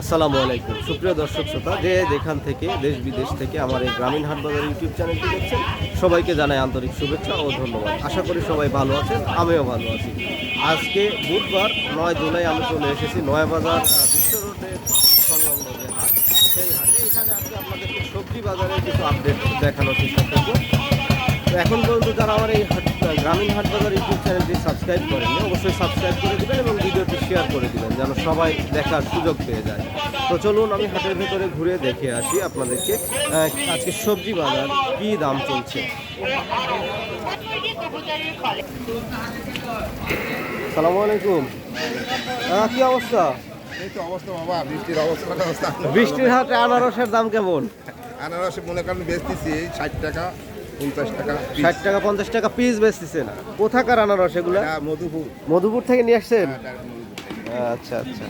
আসসালামু আলাইকুম। সুপ্রিয় দর্শক শ্রোতা, যে যেখান থেকে দেশ বিদেশ থেকে আমার এই গ্রামীণ হাটবাজার ইউটিউব চ্যানেলটি দেখছেন, সবাইকে জানাই আন্তরিক শুভেচ্ছা ও ধন্যবাদ। আশা করি সবাই ভালো আছেন, আমিও ভালো আছি। আজকে বুধবার, নয় জুলাই আমি চলে এসেছি বিশ্ব রোডের সংলগ্ন যে হাট, সেই হাটে। এখানে আজকে আপনাদেরকে সবজি বাজারের কিছু আপডেট দেখানোর চেষ্টা করব। এখন পর্যন্ত যারা আমার এই হাট, গ্রামীণ হাট বাজার ইউটিউব চ্যানেলটি সাবস্ক্রাইব করেননি, অবশ্যই সাবস্ক্রাইব করে দেবেন এবং শেয়ার করে দিবেন যেন সবাই দেখার সুযোগ পেয়ে যায়। তো চলুন আমি হাটের ভেতরে ঘুরে দেখে আসি আপনাদেরকে আজকে সবজি বাজার কী দাম চলছে। সালামু আলাইকুম। কি অবস্থা? অবস্থা বৃষ্টির হাটে আনারসের দাম কেমন? আনারস মনে করেন বেচতেছি ষাট টাকা পঞ্চাশ টাকা ষাট টাকা পঞ্চাশ টাকা পিস বেচতেছেন। কোথাকার আনারস এগুলো? মধুপুর। মধুপুর থেকে নিয়ে আসছেন? হ্যাঁ। আচ্ছা আচ্ছা।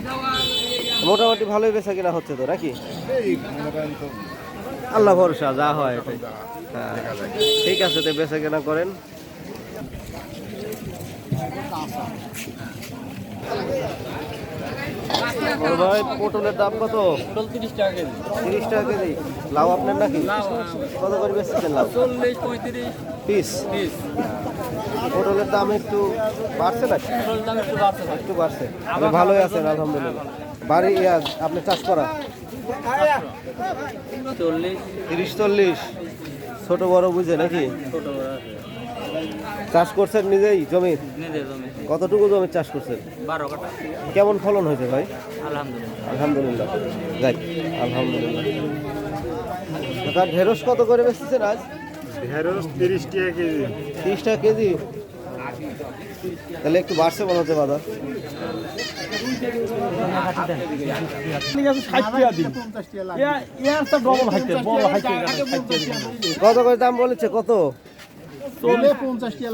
মোটামুটি ভালোই বেচা কিনা হচ্ছে তো নাকি? আল্লাহ ভরসা যা হয় হ্যাঁ। ঠিক আছে তো বেচা কেনা করেন। ভাই পটলের দাম কত? পটল তিরিশ টাকা কেজি। তিরিশ টাকা কেজি লাউ আপনার নাকি? হ্যাঁ। কত করে বেচতেছেন লাউ? চল্লিশ পঁয়ত্রিশ। পিস? তিরিশ পটলের দাম একটু বাড়ছে নাকি? দাম একটু বাড়ছে ভাই। একটু বাড়ছে। আপনি ভালোই আছেন আলহামদুলিল্লাহ। বাড়ি ইয়া, আপনি চাষ করা? তিরিশ চল্লিশ। ছোট বড় বুঝে নাকি? চাষ করছেন নিজেই জমি? কতটুকু জমি চাষ করছেন? বারো কেমন ফলন হয়েছে ভাই? আলহামদুলিল্লাহ। আলহামদুলিল্লাহ। যাই আলহামদুলিল্লাহ। ঢেঁড়স কত করে বেচতেছেন আজ? ঢেঁড়স তিরিশ টাকা কেজি। তিরিশ টাকা কেজি? তাহলে একটু বাড়ছে মনে হচ্ছে বাজার। কত করে দাম বলেছে? কত?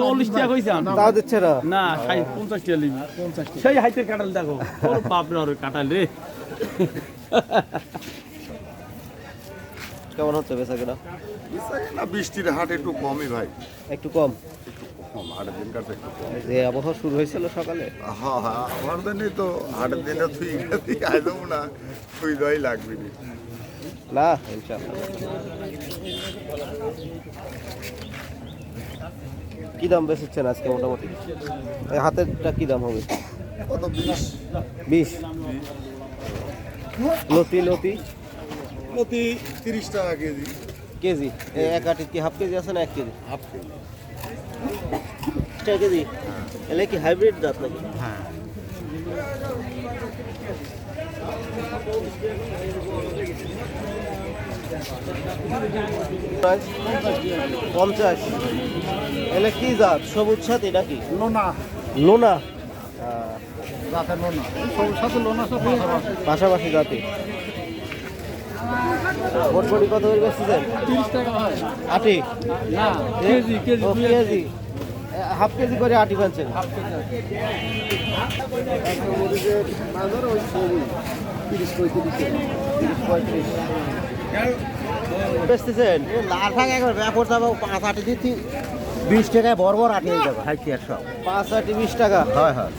চল্লিশ টাকা কইছে তাও দিচ্ছে না? না পঞ্চাশ টাকা লিবি সেই হাইতের কাঁঠাল দেখো। বাপরে কাঁঠাল রে। কেমন হচ্ছে বেচা কেনা না বৃষ্টির হাট একটু কমই ভাই। একটু কম? কম হাটের দিনকার তো একটু কম। যে আবহাওয়া শুরু হয়েছিল সকালে? হ্যাঁ হ্যাঁ আমার দিনই তো হাটের আইলাম না দই লাগবি নি। না ইনশাআল্লাহ। কি দাম বেচেছেন আজকে মোটামুটি? এই হাতেরটা কি দাম হবে? কত বিশ? বিশ? লতি লতি? প্রতি তিরিশ টাকা কেজি। কেজি? এক আটির কি হাফ কেজি আছে না এক কেজি? Half KG. টাকা কেজি? এলে কি হাইব্রিড জাত নাকি? হ্যাঁ। পঞ্চাশ। এলে কি জাত? সবুজ সাথী নাকি? লোনা। লোনা? রাতে লোনা। সবুজ সাথে লোনা সব পাশাপাশি জাতি। বটবটি কত করে বেচতেছেন? তিরিশ টাকা হয়। আটি? না KG KG KG. Half KG করে আটি পাচ্ছেন বেচতেছেন? লাল শাক একবার ব্যাপর যাব পাঁচ আটি দিচ্ছি। বিশ টাকায় বড় বড় আটি হয়ে যাবে। পাঁচ আটি বিশ টাকা। হয় হয়।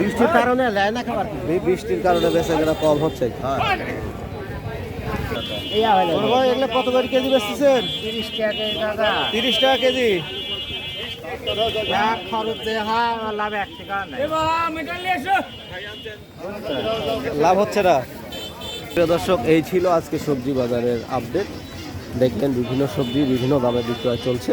বৃষ্টির কারণে নেয় না খাবার বৃষ্টির কারণে বেচা কেনা কম হচ্ছে। এই হলো এগুলো কত করে কেজি বেচতেছেন? তিরিশ টাকা তিরিশ টাকা কেজি? হয় লাভ এক লাভ হচ্ছে না। প্রিয় দর্শক এই ছিল আজকে সবজি বাজারের আপডেট। দেখলেন বিভিন্ন সবজি বিভিন্ন দামে বিক্রয় চলছে।